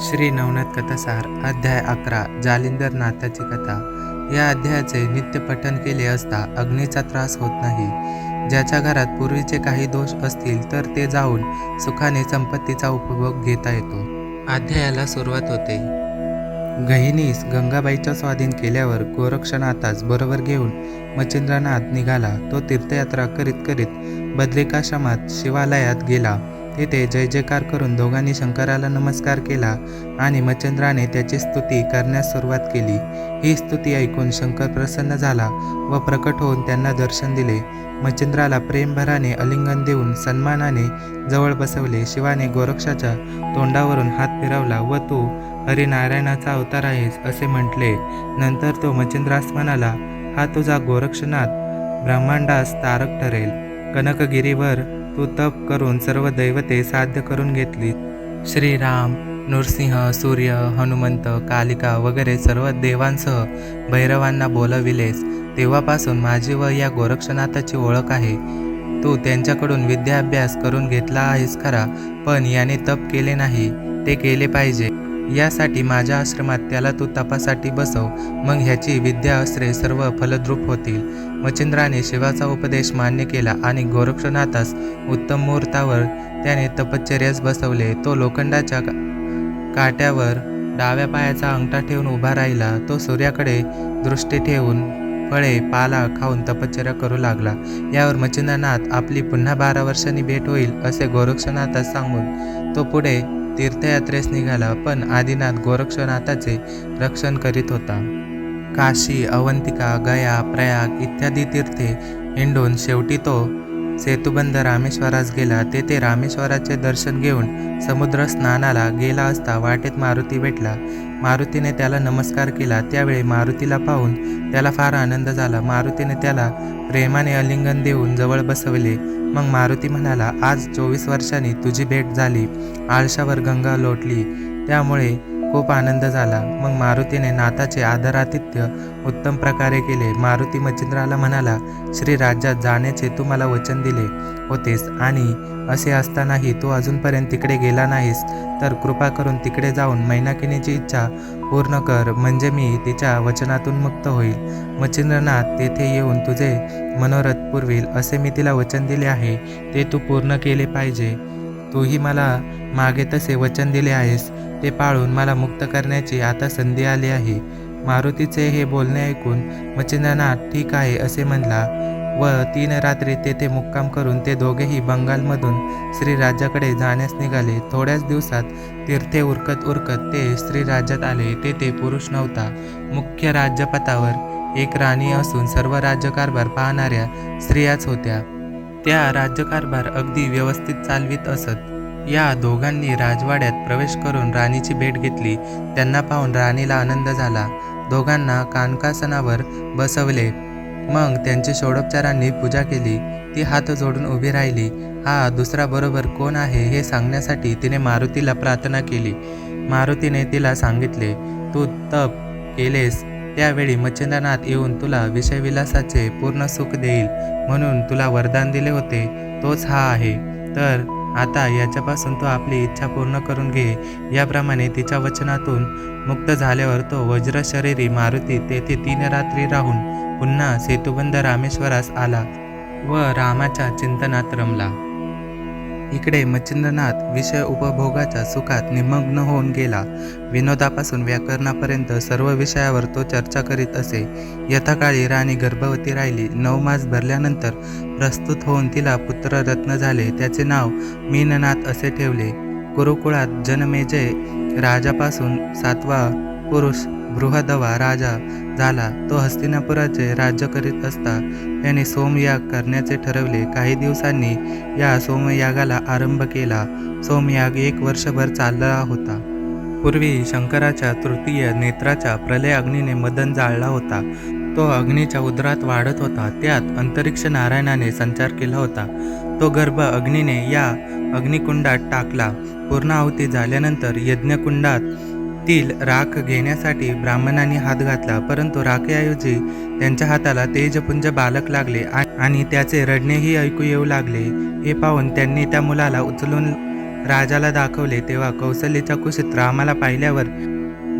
श्री नवनाथ कथासार अध्याय अकरा जालिंदर नाथाची कथा. या अध्यायाचे नित्य पठन केले असता अग्नीचा त्रास होत नाही. ज्याच्या घरात पूर्वीचे काही दोष असतील तर ते जाऊन सुखाने संपत्तीचा उपभोग घेता येतो. अध्यायाला सुरुवात होते. गहिनीस गंगाबाईच्या स्वाधीन केल्यावर गोरक्षनाथास बरोबर घेऊन मच्छिंद्रनाथ निघाला. तो तीर्थयात्रा करीत करीत बद्रिकाश्रमात शिवालयात गेला. तेथे जय जयकार करून दोघांनी शंकराला नमस्कार केला आणि मच्छंद्राने त्याची स्तुती करण्यास सुरुवात केली. ही स्तुती ऐकून शंकर प्रसन्न झाला व प्रकट होऊन त्यांना दर्शन दिले. मच्छंद्राला प्रेमभराने अलिंगन देऊन सन्मानाने जवळ बसवले. शिवाने गोरक्षाच्या तोंडावरून हात फिरवला व तू हरिनारायणाचा अवतार आहेस असे म्हटले. नंतर तो मच्छंद्रास म्हणाला हा तुझा गोरक्षनाथ ब्रह्मांडास तारक ठरेल. कनकगिरीवर तू तप करून सर्व दैवते साध्य करून घेतली. श्रीराम नृसिंह सूर्य हनुमंत कालिका वगैरे सर्व देवांसह भैरवांना बोलविलेस तेव्हापासून माझी व या गोरक्षनाथाची ओळख आहे. तू त्यांच्याकडून विद्याभ्यास करून घेतला आहेस खरा पण याने तप केले नाही ते केले पाहिजे. यासाठी माझ्या आश्रमात त्याला तू तपासाठी बसव. मग ह्याची विद्या अस्त्रे सर्व फलद्रूप होतील. मच्छिंद्राने शिवाचा उपदेश मान्य केला आणि गोरक्षनाथास उत्तम मुहूर्तावर त्याने तपश्चर्यास बसवले. तो लोखंडाच्या का- काट्यावर डाव्या पायाचा अंगठा ठेवून उभा राहिला. तो सूर्याकडे दृष्टी ठेवून फळे पाला खाऊन तपश्चर्या करू लागला. यावर मच्छिंद्रनाथ आपली पुन्हा बारा वर्षांनी भेट होईल असे गोरक्षनाथास सांगून तो पुढे तीर्थयात्रेस निघाला पण आदिनाथ गोरक्षनाथाचे रक्षण करीत होता. काशी अवंतिका गया प्रयाग इत्यादी तीर्थे हिंडून शेवटी तो सेतुबंध रामेश्वरास गेला तेथे रामेश्वराचे दर्शन घेऊन समुद्र स्नानाला गेला असता वाटेत मारुती भेटला. मारुतीने त्याला नमस्कार केला. त्यावेळी मारुतीला पाहून त्याला फार आनंद झाला. मारुतीने त्याला प्रेमाने अलिंगन देऊन जवळ बसवले. मग मारुती म्हणाला आज चोवीस वर्षांनी तुझी भेट झाली. आळशावर गंगा लोटली. त्यामुळे खूप आनंद झाला. मग मारुतीने नाथाचे आदरातिथ्य उत्तम प्रकारे केले. मारुती मच्छिंद्राला म्हणाला श्री राज्यात जाण्याचे तू मला वचन दिले होतेस आणि असे असतानाही तू अजूनपर्यंत तिकडे गेला नाहीस तर कृपा करून तिकडे जाऊन मैनाकिनीची इच्छा पूर्ण कर म्हणजे मी तिच्या वचनातून मुक्त होईल. मच्छिंद्रनाथ तेथे येऊन तुझे मनोरथ पुरविल असे मी तिला वचन दिले आहे. ते तू पूर्ण केले पाहिजे. तूही मला मागे तसे वचन दिले आहेस ते पाळून मला मुक्त करण्याची आता संधी आली आहे. मारुतीचे हे बोलणे ऐकून मच्छिंद्रनाथ ठीक आहे असे म्हणला. व तीन रात्री तेथे मुक्काम करून ते दोघेही बंगालमधून श्रीराजाकडे जाण्यास निघाले. थोड्याच दिवसात तीर्थे उरकत उरकत ते श्रीराज्यात आले. तेथे पुरुष नव्हता मुख्य राज्यपथावर एक राणी असून सर्व राज्यकारभार पाहणाऱ्या स्त्रियाच होत्या. त्या राज्यकारभार अगदी व्यवस्थित चालवीत असत. या दोघांनी राजवाड्यात प्रवेश करून राणीची भेट घेतली. त्यांना पाहून राणीला आनंद झाला. दोघांना कानकासनावर बसवले. मग त्यांची षोडोपचारांनी पूजा केली. ती हात जोडून उभी राहिली. हा दुसरा बरोबर कोण आहे हे सांगण्यासाठी तिने मारुतीला प्रार्थना केली. मारुतीने तिला सांगितले तू तप केलेस. त्यावेळी मच्छिंद्रनाथ येऊन तुला विषयविलासाचे पूर्ण सुख देईल. म्हणून तुला वरदान दिले होते. तोच हा आहे. तर आता याच्यापासून तो आपली इच्छा पूर्ण करून घे. याप्रमाणे तिच्या वचनातून मुक्त झाल्यावर तो वज्र शरीरी मारुती तेथे तीन रात्री राहून पुन्हा सेतुबंध रामेश्वरास आला व रामाच्या चिंतनात रमला. इकडे मच्छिंद्रनाथ विषय उपभोगाच्या सुखात निमग्न होऊन गेला. विनोदापासून व्याकरणापर्यंत सर्व विषयावर तो चर्चा करीत असे. यथाकाळी राणी गर्भवती राहिली. नऊ मास भरल्यानंतर प्रस्तुत होऊन तिला पुत्ररत्न झाले. त्याचे नाव मीननाथ असे ठेवले. कुरुकुळात जनमेजय राजापासून सातवा पुरुष बृहदवा राजा झाला. तो हस्तिनापुराचे राज्य करीत असता त्याने सोमयाग करण्याचे ठरवले. काही दिवसांनी या सोमयागाला आरंभ केला. सोमयाग एक वर्षभर चालला होता. पूर्वी शंकराच्या तृतीय नेत्राच्या प्रलय अग्नीने मदन जाळला होता. तो अग्नीच्या उदरात वाढत होता. त्यात अंतरिक्ष नारायणाने संचार केला होता. तो गर्भ अग्नीने या अग्निकुंडात टाकला. पूर्णाहुती झाल्यानंतर यज्ञकुंडात तील राख घेण्यासाठी ब्राह्मणांनी हात घातला. परंतु राखेऐवजी त्यांच्या हाताला तेजपुंज बालक लागले आणि त्याचे रडणेही ऐकू येऊ लागले. हे पाहून त्यांनी त्या मुलाला उचलून राजाला दाखवले. तेव्हा कौशल्यच्या कुशीत रामाला पाहिल्यावर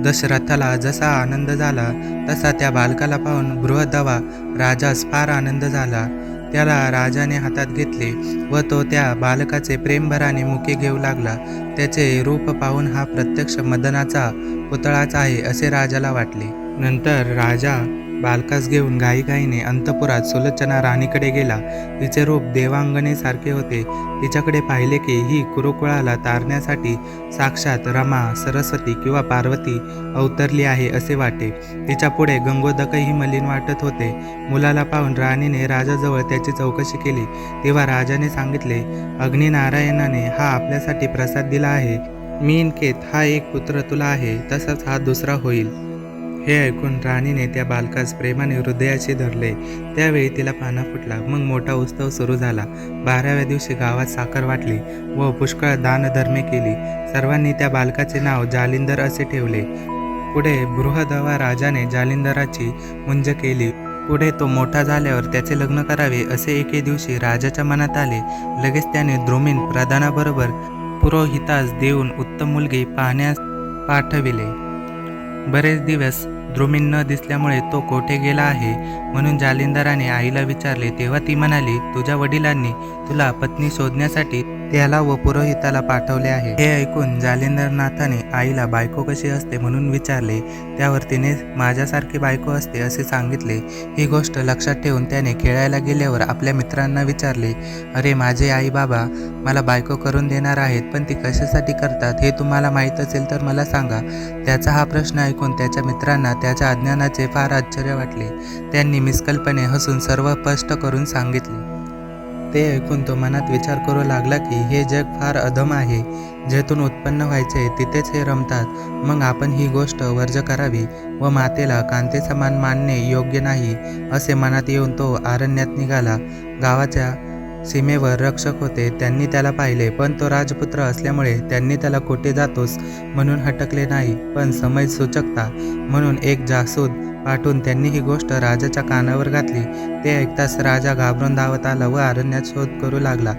दशरथाला जसा आनंद झाला तसा त्या बालकाला पाहून बृहदवा राजास फार आनंद झाला. त्याला राजाने हातात घेतले व तो त्या बालकाचे प्रेमभराने मुके घेऊ लागला. त्याचे रूप पाहून हा प्रत्यक्ष मदनाचा पुतळाच आहे असे राजाला वाटले. नंतर राजा बालकास घेऊन घाईघाईने अंतपुरात सुलोचना राणीकडे गेला. तिचे रूप देवांगणेसारखे होते. तिच्याकडे पाहिले की ही कुरुकुळाला तारण्यासाठी साक्षात रमा सरस्वती किंवा पार्वती अवतरली आहे असे वाटे. तिच्या पुढे गंगोदकही मलिन वाटत होते. मुलाला पाहून राणीने राजाजवळ त्याची चौकशी केली. तेव्हा राजाने सांगितले अग्निनारायणाने हा आपल्यासाठी प्रसाद दिला आहे. मीनकेत हा एक पुत्र तुला आहे. तसाच हा दुसरा होईल. हे ऐकून राणीने त्या बालकास प्रेमाने हृदयाशी धरले. त्यावेळी तिला पाना फुटला. मग मोठा उत्सव सुरू झाला. बाराव्या दिवशी गावात साखर वाटली व पुष्कळ दानधर्मे केली. सर्वांनी त्या बालकाचे नाव जालिंदर असे ठेवले. पुढे बृहदवा राजाने जालिंदराची मुंज केली. पुढे तो मोठा झाल्यावर त्याचे लग्न करावे असे एके दिवशी राजाच्या मनात आले. लगेच त्याने द्रुमीन प्रधानाबरोबर पुरोहितास देऊन उत्तम मुलगी पाहण्यास पाठविले. बरेच दिवस द्रुमीन न दिसल्यामुळे तो कोठे गेला आहे म्हणून जालिंदराने आईला विचारले तेव्हा ती म्हणाली तुझ्या वडिलांनी तुला पत्नी शोधण्यासाठी त्याला व पुरोहिताला पाठवले आहे. हे ऐकून जालिंदरनाथाने आईला बायको कशी असते म्हणून विचारले त्यावर तिने माझ्यासारखी बायको असते असे सांगितले. ही गोष्ट लक्षात ठेवून त्याने खेळायला गेल्यावर आपल्या मित्रांना विचारले अरे माझे आई बाबा मला बायको करून देणार आहेत पण ती कशासाठी करतात हे तुम्हाला माहीत असेल तर मला सांगा. त्याचा हा प्रश्न ऐकून त्याच्या मित्रांना त्याच्या अज्ञानाचे फार आश्चर्य वाटले. त्यांनी मिस्कल्पणे हसून सर्व स्पष्ट करून सांगितले. ते ऐकून तो मनात विचार करू लागला की हे जग फार अधम आहे. जेथून उत्पन्न व्हायचे तिथेच हे रमतात. मग आपण ही गोष्ट वर्ज करावी व मातेला कांते समान मानणे योग्य नाही असे मनात येऊन तो आरण्यात निघाला. गावाच्या सीमेवर रक्षक होते. त्यांनी त्याला पाहिले पण तो राजपुत्र असल्यामुळे त्यांनी त्याला कोठे जातोस म्हणून हटकले नाही पण समय सूचकता म्हणून एक जासूद पाठवून त्यांनी ही गोष्ट राजाच्या कानावर घातली. ते ऐकताच राजा घाबरून धावत आला व अरण्यात शोध करू लागला.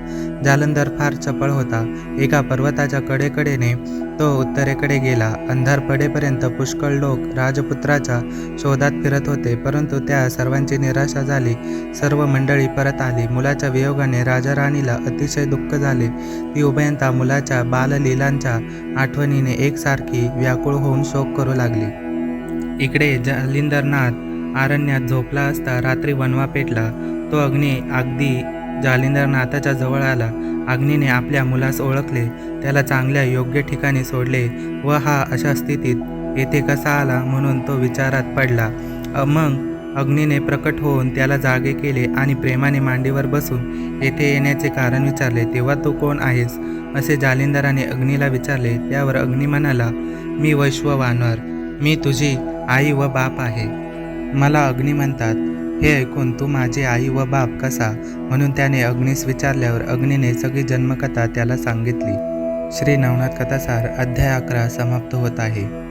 जालंधर फार चपळ होता. एका पर्वताच्या कडेकडेने तो उत्तरेकडे गेला. अंधार पडेपर्यंत पुष्कळ लोक राजपुत्राच्या शोधात फिरत होते परंतु त्या सर्वांची निराशा झाली. सर्व मंडळी परत आली. मुलाच्या वियोगाने राजा राणीला अतिशय दुःख झाले. ती उभयंता मुलाच्या बाललीलांच्या आठवणीने एकसारखी व्याकुळ होऊन शोक करू लागली. इकडे जालिंदरनाथ आरण्यात झोपला असता रात्री वनवा पेटला. तो अग्नी अगदी जालिंदरनाथाच्या जवळ आला. अग्नीने आपल्या मुलास ओळखले. त्याला चांगल्या योग्य ठिकाणी सोडले व हा अशा स्थितीत येथे कसा आला म्हणून तो विचारात पडला. मग अग्नीने प्रकट होऊन त्याला जागे केले आणि प्रेमाने मांडीवर बसून येथे येण्याचे कारण विचारले तेव्हा तू कोण आहेस? असे जालिंदराने अग्नीला विचारले. त्यावर अग्नी म्हणाला मी वैश्व वानर. मी तुझी आई व बाप आहे. मला अग्नी म्हणतात हे ऐकून तू माझी आई व बाप कसा? म्हणून त्याने अग्नीस विचारल्यावर अग्नीने सगळी जन्मकथा त्याला सांगितली. श्री नवनाथ कथासार अध्याय अकरा समाप्त होत आहे.